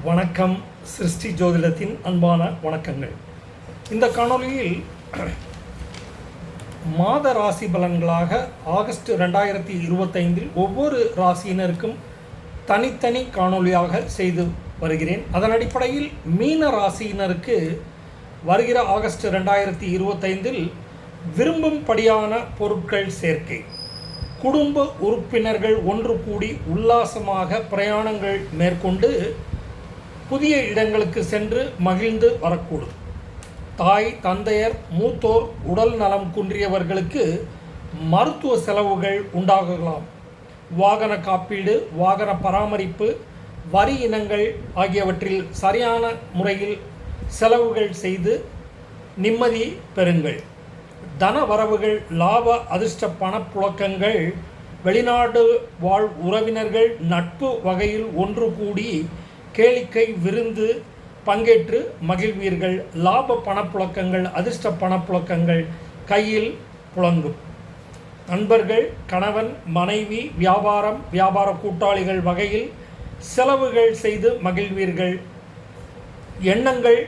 வணக்கம் சிருஷ்டி ஜோதிடத்தின் அன்பான வணக்கங்கள். இந்த காணொளியில் மாத ராசி பலன்களாக ஆகஸ்ட் ரெண்டாயிரத்தி இருபத்தைந்தில் ஒவ்வொரு ராசியினருக்கும் தனித்தனி காணொளியாக செய்து வருகிறேன். அதன் அடிப்படையில் மீன ராசியினருக்கு வருகிற ஆகஸ்ட் ரெண்டாயிரத்தி இருபத்தைந்தில் விரும்பும்படியான பொருட்கள் சேர்க்கை. குடும்ப உறுப்பினர்கள் ஒன்று கூடி உல்லாசமாக பிரயாணங்கள் மேற்கொண்டு புதிய இடங்களுக்கு சென்று மகிழ்ந்து வரக்கூடும். தாய் தந்தையர் மூத்தோர் உடல் நலம் குன்றியவர்களுக்கு மருத்துவ செலவுகள் உண்டாகலாம். வாகன காப்பீடு வாகன பராமரிப்பு வரி இனங்கள் ஆகியவற்றில் சரியான முறையில் செலவுகள் செய்து நிம்மதி பெறுங்கள். தன வரவுகள் லாப அதிர்ஷ்ட பணப்புழக்கங்கள் வெளிநாடு வாழ் உறவினர்கள் நட்பு வகையில் ஒன்று கூடி கேளிக்கை விருந்து பங்கேற்று மகிழ்வீர்கள். லாப பணப்புழக்கங்கள் அதிர்ஷ்ட பணப்புழக்கங்கள் கையில் புழங்கும். நண்பர்கள் கணவன் மனைவி வியாபாரம் வியாபார கூட்டாளிகள் வகையில் செலவுகள் செய்து மகிழ்வீர்கள். எண்ணங்கள்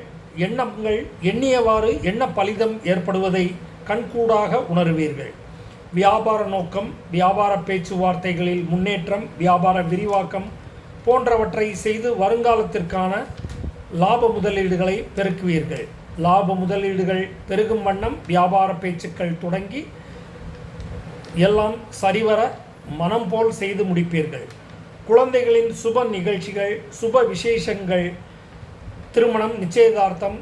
எண்ணங்கள் எண்ணியவாறு எண்ண பலிதம் ஏற்படுவதை கண்கூடாக உணர்வீர்கள். வியாபார நோக்கம் வியாபார பேச்சுவார்த்தைகளில் முன்னேற்றம் வியாபார விரிவாக்கம் போன்றவற்றை செய்து வருங்காலத்திற்கான லாப முதலீடுகளை பெருக்குவீர்கள். லாப முதலீடுகள் பெருகும் வண்ணம் வியாபார பேச்சுக்கள் தொடங்கி எல்லாம் சரிவர மனம் போல் செய்து முடிப்பீர்கள். குழந்தைகளின் சுப நிகழ்ச்சிகள் சுப விசேஷங்கள் திருமணம் நிச்சயதார்த்தம்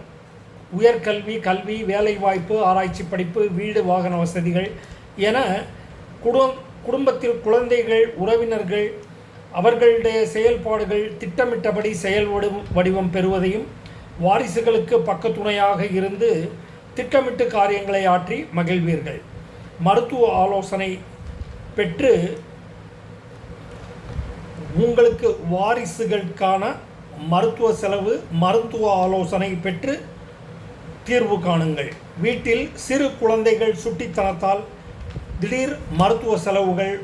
உயர்கல்வி கல்வி வேலைவாய்ப்பு ஆராய்ச்சி படிப்பு வீடு வாகன வசதிகள் என குடும் குடும்பத்தில் குழந்தைகள் உறவினர்கள் அவர்களுடைய செயல்பாடுகள் திட்டமிட்டபடி செயல் வடிவம் வடிவம் பெறுவதையும் வாரிசுகளுக்கு பக்கத்துணையாக இருந்து திட்டமிட்டு காரியங்களை ஆற்றி மகிழ்வீர்கள். மருத்துவ ஆலோசனை பெற்று உங்களுக்கு வாரிசுகளுக்கான மருத்துவ செலவு மருத்துவ ஆலோசனை பெற்று தீர்வு காணுங்கள். வீட்டில் சிறு குழந்தைகள் சுட்டித்தனத்தால் திடீர் மருத்துவ செலவுகள்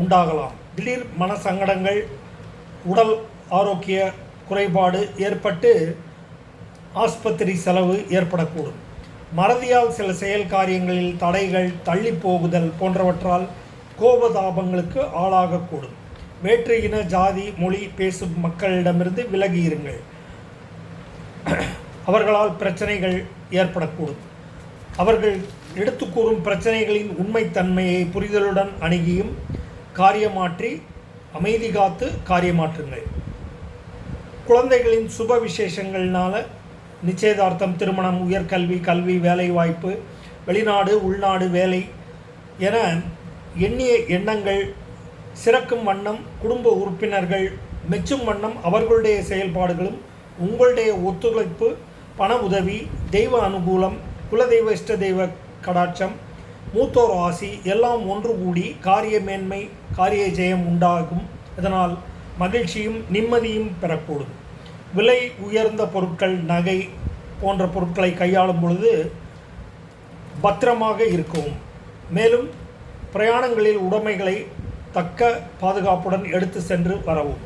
உண்டாகலாம். திடீர் மன சங்கடங்கள் உடல் ஆரோக்கிய குறைபாடு ஏற்பட்டு ஆஸ்பத்திரி செலவு ஏற்படக்கூடும். மறதியால் சில செயல் காரியங்களில் தடைகள் தள்ளி போகுதல் போன்றவற்றால் கோபதாபங்களுக்கு ஆளாகக்கூடும். வேற்று இன ஜாதி மொழி பேசும் மக்களிடமிருந்து விலகி இருங்கள் அவர்களால் பிரச்சனைகள் ஏற்படக்கூடும். அவர்கள் எடுத்து கூறும் பிரச்சனைகளின் உண்மைத்தன்மையை புரிதலுடன் அணுகியும் காரியமாற்றி அமைதி காத்து காரியமாற்றுங்கள். குழந்தைகளின் சுப விசேஷங்கள்னால நிச்சயதார்த்தம் திருமணம் உயர்கல்வி கல்வி வேலைவாய்ப்பு வெளிநாடு உள்நாடு வேலை என எண்ணிய எண்ணங்கள் சிறக்கும் வண்ணம் குடும்ப உறுப்பினர்கள் மெச்சும் வண்ணம் அவர்களுடைய செயல்பாடுகளும் உங்களுடைய ஒத்துழைப்பு பண உதவி தெய்வ அனுகூலம் குலதெய்வ இஷ்ட தெய்வ கடாட்சம் மூத்தோர் ஆசி எல்லாம் ஒன்று கூடி காரிய மேன்மை காரிய ஜெயம் உண்டாகும். இதனால் மகிழ்ச்சியும் நிம்மதியும் பெறக்கூடும் விலை உயர்ந்த பொருட்கள் நகை போன்ற பொருட்களை கையாளும் பொழுது பத்திரமாக இருக்கவும். மேலும் பிரயாணங்களில் உடைமைகளை தக்க பாதுகாப்புடன் எடுத்து சென்று வரவும்.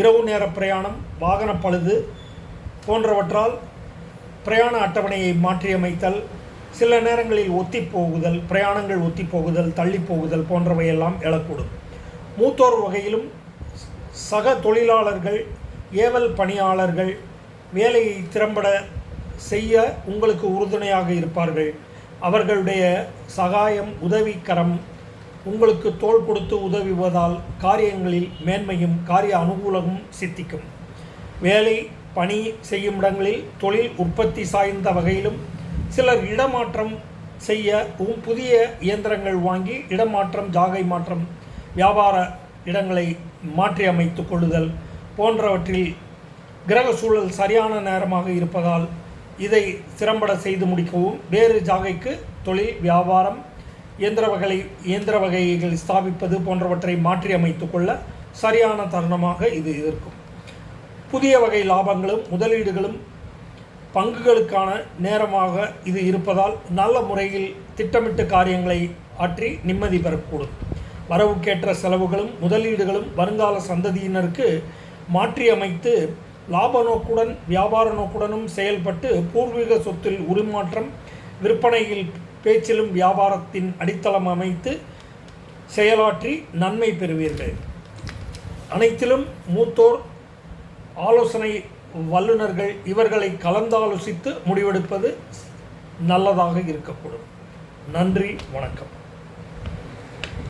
இரவு நேர பிரயாணம் வாகன பழுது போன்றவற்றால் பிரயாண அட்டவணையை மாற்றியமைத்தல் சில நேரங்களில் ஒத்தி போகுதல் பிரயாணங்கள் ஒத்தி போகுதல் தள்ளி போகுதல் போன்றவையெல்லாம் எழக்கூடும். மூத்தோர் வகையிலும் சக தொழிலாளர்கள் ஏவல் பணியாளர்கள் வேலையை திறம்பட செய்ய உங்களுக்கு உறுதுணையாக இருப்பார்கள். அவர்களுடைய சகாயம் உதவிக்கரம் உங்களுக்கு தோள் கொடுத்து உதவுவதால் காரியங்களில் மேன்மையும் காரிய அனுகூலமும் சித்திக்கும். வேலை பணி செய்யும் இடங்களில் தொழில் உற்பத்தி சாய்ந்த வகையிலும் சிலர் இடமாற்றம் செய்ய புதிய இயந்திரங்கள் வாங்கி இடமாற்றம் ஜாகை மாற்றம் வியாபார இடங்களை மாற்றி அமைத்து கொள்ளுதல் போன்றவற்றில் கிரக சூழல் சரியான நேரமாக இருப்பதால் இதை சிறம்பட செய்து முடிக்கவும் வேறு ஜாகைக்கு தொழில் வியாபாரம் இயந்திர வகை இயந்திர வகைகள் ஸ்தாபிப்பது போன்றவற்றை மாற்றி அமைத்து கொள்ள சரியான தருணமாக இது இருக்கும். புதிய வகை லாபங்களும் முதலீடுகளும் பங்குகளுக்கான நேரமாக இது இருப்பதால் நல்ல முறையில் திட்டமிட்டு காரியங்களை ஆற்றி நிம்மதி பெறக்கூடும். வரவுக்கேற்ற செலவுகளும் முதலீடுகளும் வருங்கால சந்ததியினருக்கு மாற்றியமைத்து லாப நோக்குடன் வியாபார நோக்குடனும் செயல்பட்டு பூர்வீக சொத்தில் உருமாற்றம் விற்பனையில் பேச்சிலும் வியாபாரத்தின் அடித்தளம் அமைத்து செயலாற்றி நன்மை பெறுவீர்கள். அனைத்திலும் மூத்தோர் ஆலோசனை வல்லுநர்கள் இவர்களை கலந்தாலோசித்து முடிவெடுப்பது நல்லதாக இருக்கக்கூடும். நன்றி வணக்கம்.